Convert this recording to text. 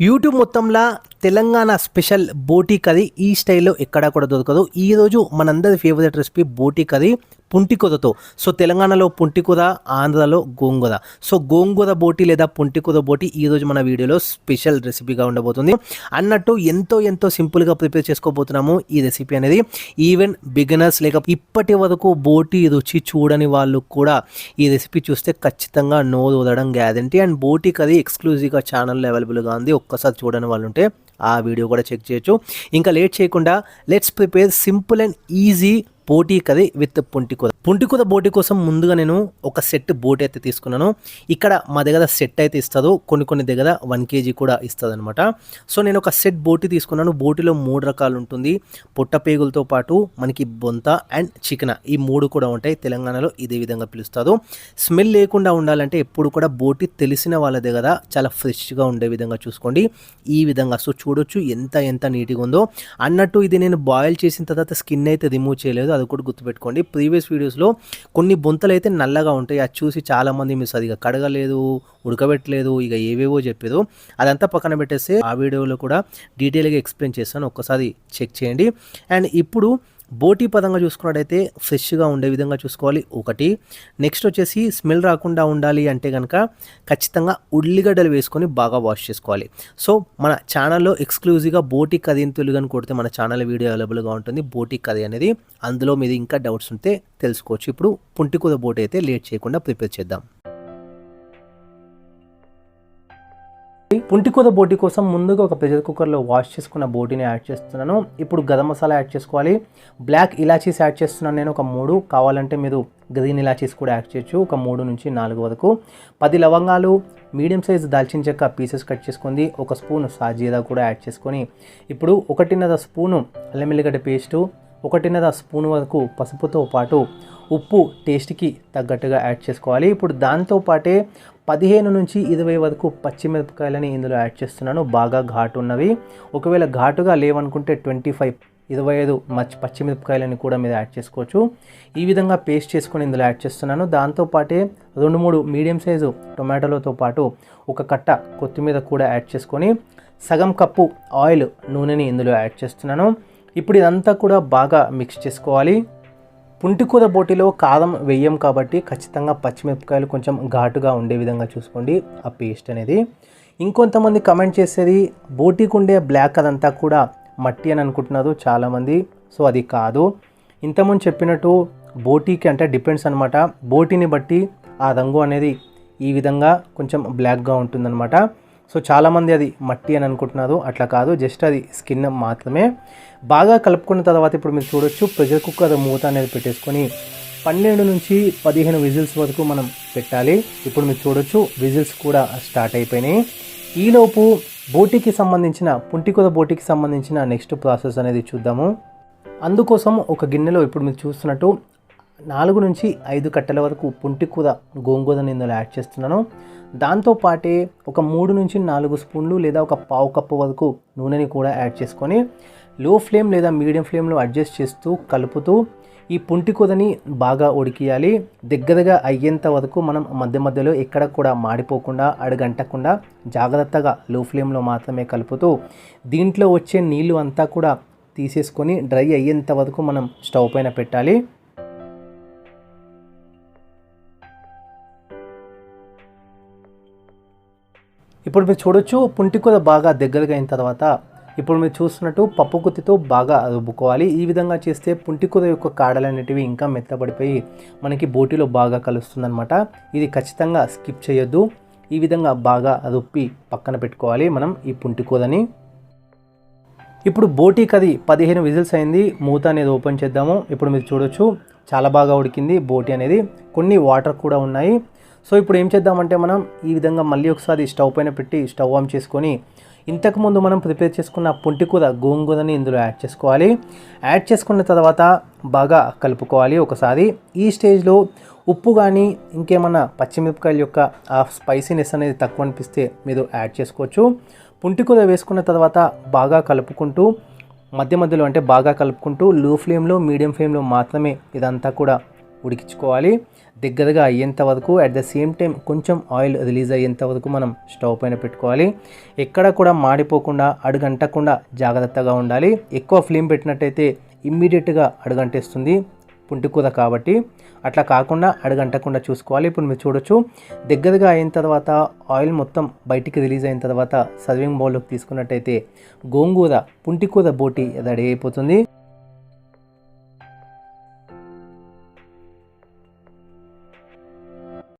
YouTube మొత్తంలో Telangana special బోటీ curry ఈ స్టైల్లో ఎక్కడా కూడా దొరకదు. ఈరోజు మనందరి ఫేవరెట్ రెసిపీ బోటీ కర్రీ పుంటికూరతో సో తెలంగాణలో పుంటికూర ఆంధ్రలో గోంగూర. సో గోంగూర బోటి లేదా పుంటికూర బోటి ఈరోజు మన వీడియోలో స్పెషల్ రెసిపీగా ఉండబోతుంది. అన్నట్టు ఎంతో ఎంతో సింపుల్గా ప్రిపేర్ చేసుకోబోతున్నాము ఈ రెసిపీ అనేది. ఈవెన్ బిగినర్స్ లేక ఇప్పటి వరకు బోటి రుచి చూడని వాళ్ళు కూడా ఈ రెసిపీ చూస్తే ఖచ్చితంగా నోరు వదడం గ్యారంటీ అండ్ బోటి కర్రీ ఎక్స్క్లూజివ్గా ఛానల్లో అవైలబుల్గా ఉంది. ఒక్కసారి చూడని వాళ్ళు ఉంటే ఆ వీడియో కూడా చెక్ చేయొచ్చు. ఇంకా లేట్ చేయకుండా let's prepare simple and easy పోటీ కర్రీ విత్ పుంటికూర పుంటికుద బోటి కోసం ముందుగా నేను ఒక సెట్ బోటి అయితే తీసుకున్నాను. ఇక్కడ మా దగ్గర సెట్ అయితే ఇస్తారు కొన్ని కొన్ని దగ్గర వన్ కేజీ కూడా ఇస్తుంది అనమాట సో నేను ఒక సెట్ బోటి తీసుకున్నాను. బోటిలో మూడు రకాలు ఉంటుంది. పొట్ట పేగులతో పాటు మనకి బొంత అండ్ చికెన్. ఈ మూడు కూడా ఉంటాయి. తెలంగాణలో ఇదే విధంగా పిలుస్తారు. స్మెల్ లేకుండా ఉండాలంటే ఎప్పుడు కూడా బోటి తెలిసిన వాళ్ళ దగ్గర చాలా ఫ్రెష్గా ఉండే విధంగా చూసుకోండి. ఈ విధంగా. సో చూడొచ్చు ఎంత ఎంత నీట్గా ఉందో. అన్నట్టు ఇది నేను బాయిల్ చేసిన తర్వాత స్కిన్ అయితే రిమూవ్ చేయలేదు. అది కూడా గుర్తుపెట్టుకోండి. ప్రీవియస్ వీడియోస్ వీడియోస్లో కొన్ని బొంతలు అయితే నల్లగా ఉంటాయి. అది చూసి చాలామంది మిస్ అది ఇక కడగలేదు ఉడకబెట్టలేదు ఇక ఏవేవో చెప్పేదో అదంతా పక్కన పెట్టేస్తే ఆ వీడియోలో కూడా డీటెయిల్గా ఎక్స్ప్లెయిన్ చేస్తాను. ఒక్కసారి చెక్ చేయండి. అండ్ ఇప్పుడు బోటీ పదంగా చూసుకున్నట్టయితే ఫ్రెష్గా ఉండే విధంగా చూసుకోవాలి. ఒకటి. నెక్స్ట్ వచ్చేసి స్మెల్ రాకుండా ఉండాలి అంటే కనుక ఖచ్చితంగా ఉల్లిగడ్డలు వేసుకొని బాగా వాష్ చేసుకోవాలి. సో మన ఛానల్లో ఎక్స్క్లూజివ్గా బోటీ కథింతులు తెలుగు అని కొడితే మన ఛానల్ వీడియో అవైలబుల్గా ఉంటుంది. బోటీ కథ అనేది అందులో మీద ఇంకా డౌట్స్ ఉంటే తెలుసుకోవచ్చు. ఇప్పుడు పుంటికూద బోటి అయితే లేట్ చేయకుండా ప్రిపేర్ చేద్దాం. పుంటికూద బోటి కోసం ముందుగా ఒక ప్రెషర్ కుక్కర్లో వాష్ చేసుకున్న బోటిని యాడ్ చేస్తున్నాను. ఇప్పుడు గరం మసాలా యాడ్ చేసుకోవాలి. బ్లాక్ ఇలాచీస్ యాడ్ చేస్తున్నాను నేను ఒక మూడు. కావాలంటే మీరు గ్రీన్ ఇలాచీస్ కూడా యాడ్ చేయొచ్చు ఒక మూడు నుంచి నాలుగు వరకు. పది లవంగాలు మీడియం సైజ్ దాల్చిన చెక్క పీసెస్ కట్ చేసుకుంది. ఒక స్పూన్ సాజీరా కూడా యాడ్ చేసుకొని ఇప్పుడు ఒకటిన్నర స్పూను అల్లం ఎల్లిగడ్డ పేస్టు ఒకటిన్నర స్పూన్ వరకు పసుపుతో పాటు ఉప్పు టేస్ట్కి తగ్గట్టుగా యాడ్ చేసుకోవాలి. ఇప్పుడు దాంతో పాటే పదిహేను నుంచి ఇరవై వరకు పచ్చిమిరపకాయలని ఇందులో యాడ్ చేస్తున్నాను. బాగా ఘాటు ఉన్నవి. ఒకవేళ ఘాటుగా లేవనుకుంటే ట్వంటీ ఫైవ్ ఇరవై ఐదు మచ్చి పచ్చిమిరపకాయలని కూడా మీరు యాడ్ చేసుకోవచ్చు. ఈ విధంగా పేస్ట్ చేసుకొని ఇందులో యాడ్ చేస్తున్నాను. దాంతోపాటే రెండు మూడు మీడియం సైజు టొమాటోలతో పాటు ఒక కట్ట కొత్తిమీర కూడా యాడ్ చేసుకొని సగం కప్పు ఆయిల్ నూనెని ఇందులో యాడ్ చేస్తున్నాను. ఇప్పుడు ఇదంతా కూడా బాగా మిక్స్ చేసుకోవాలి. పుంటికూర బోటిలో కారం వెయ్యం కాబట్టి ఖచ్చితంగా పచ్చిమిరపకాయలు కొంచెం ఘాటుగా ఉండే విధంగా చూసుకోండి ఆ పేస్ట్ అనేది. ఇంకొంతమంది కమెంట్ చేసేది బోటీకి ఉండే బ్లాక్ అదంతా కూడా మట్టి అని అనుకుంటున్నారు చాలామంది. సో అది కాదు. ఇంతకుముందు చెప్పినట్టు బోటీకి అంటే డిపెండ్స్ అనమాట బోటీని బట్టి ఆ రంగు అనేది ఈ విధంగా కొంచెం బ్లాక్గా ఉంటుందన్నమాట. సో చాలామంది అది మట్టి అని అనుకుంటున్నారు. అట్లా కాదు జస్ట్ అది స్కిన్ మాత్రమే. బాగా కలుపుకున్న తర్వాత ఇప్పుడు మీరు చూడొచ్చు ప్రెషర్ కుక్కర్ మూత అనేది పెట్టేసుకొని పన్నెండు నుంచి పదిహేను విజిల్స్ వరకు మనం పెట్టాలి. ఇప్పుడు మీరు చూడొచ్చు విజిల్స్ కూడా స్టార్ట్ అయిపోయినాయి. ఈలోపు బోటికి సంబంధించిన పుంటికొద బోటికి సంబంధించిన నెక్స్ట్ ప్రాసెస్ అనేది చూద్దాము. అందుకోసం ఒక గిన్నెలో ఇప్పుడు మీరు చూస్తున్నట్టు నాలుగు నుంచి ఐదు కట్టెల వరకు పుంటి కూర గోంగూరని ఇందులో యాడ్ చేస్తున్నాను. దాంతోపాటే ఒక మూడు నుంచి నాలుగు స్పూన్లు లేదా ఒక పావు కప్పు వరకు నూనెని కూడా యాడ్ చేసుకొని లో ఫ్లేమ్ లేదా మీడియం ఫ్లేమ్లో అడ్జస్ట్ చేస్తూ కలుపుతూ ఈ పుంటి కూరని బాగా ఉడికియాలి. దగ్గరగా అయ్యేంత వరకు మనం మధ్య మధ్యలో ఎక్కడ కూడా మాడిపోకుండా అడగంటకుండా జాగ్రత్తగా లో ఫ్లేమ్లో మాత్రమే కలుపుతూ దీంట్లో వచ్చే నీళ్ళు అంతా కూడా తీసేసుకొని డ్రై అయ్యేంత వరకు మనం స్టవ్ పైన పెట్టాలి. ఇప్పుడు మీరు చూడొచ్చు పుంటికూర బాగా దగ్గరగా అయిన తర్వాత ఇప్పుడు మీరు చూస్తున్నట్టు పప్పు గుత్తితో బాగా రుబ్బుకోవాలి. ఈ విధంగా చేస్తే పుంటికూర యొక్క కాడలు అనేటివి ఇంకా మెత్తబడిపోయి మనకి బోటిలో బాగా కలుస్తుందన్నమాట. ఇది ఖచ్చితంగా స్కిప్ చేయొద్దు. ఈ విధంగా బాగా రుప్పి పక్కన పెట్టుకోవాలి మనం ఈ పుంటికూరని ఇప్పుడు బోటీ కది పదిహేను విజిల్స్ అయింది. మూత అనేది ఓపెన్ చేద్దాము. ఇప్పుడు మీరు చూడొచ్చు చాలా బాగా ఉడికింది బోటీ అనేది. కొన్ని వాటర్ కూడా ఉన్నాయి. సో ఇప్పుడు ఏం చేద్దామంటే మనం ఈ విధంగా మళ్ళీ ఒకసారి స్టవ్ పైన పెట్టి స్టవ్ ఆన్ చేసుకొని ఇంతకుముందు మనం ప్రిపేర్ చేసుకున్న పుంటికూర గోంగూరని ఇందులో యాడ్ చేసుకోవాలి. యాడ్ చేసుకున్న తర్వాత బాగా కలుపుకోవాలి ఒకసారి. ఈ స్టేజ్లో ఉప్పు కానీ ఇంకేమన్నా పచ్చిమిరపకాయల యొక్క ఆ స్పైసీనెస్ అనేది తక్కువ అనిపిస్తే మీరు యాడ్ చేసుకోవచ్చు. పుంటికూర వేసుకున్న తర్వాత బాగా కలుపుకుంటూ మధ్య మధ్యలో అంటే బాగా కలుపుకుంటూ లో ఫ్లేమ్లో మీడియం ఫ్లేమ్లో మాత్రమే ఇదంతా కూడా ఉడికించుకోవాలి. దగ్గరగా అయ్యేంత వరకు అట్ ద సేమ్ టైం కొంచెం ఆయిల్ రిలీజ్ అయ్యేంత వరకు మనం స్టవ్ పైన పెట్టుకోవాలి. ఎక్కడ కూడా మాడిపోకుండా అడుగంటకుండా జాగ్రత్తగా ఉండాలి. ఎక్కువ ఫ్లేమ్ పెట్టినట్టయితే ఇమ్మీడియట్గా అడుగంటేస్తుంది పుంటికూర కాబట్టి. అట్లా కాకుండా అడుగంటకుండా చూసుకోవాలి. ఇప్పుడు మీరు చూడొచ్చు దగ్గరగా అయిన తర్వాత ఆయిల్ మొత్తం బయటికి రిలీజ్ అయిన తర్వాత సర్వింగ్ బౌల్లోకి తీసుకున్నట్టయితే గోంగూర పుంటికూర బోటి రెడీ అయిపోతుంది.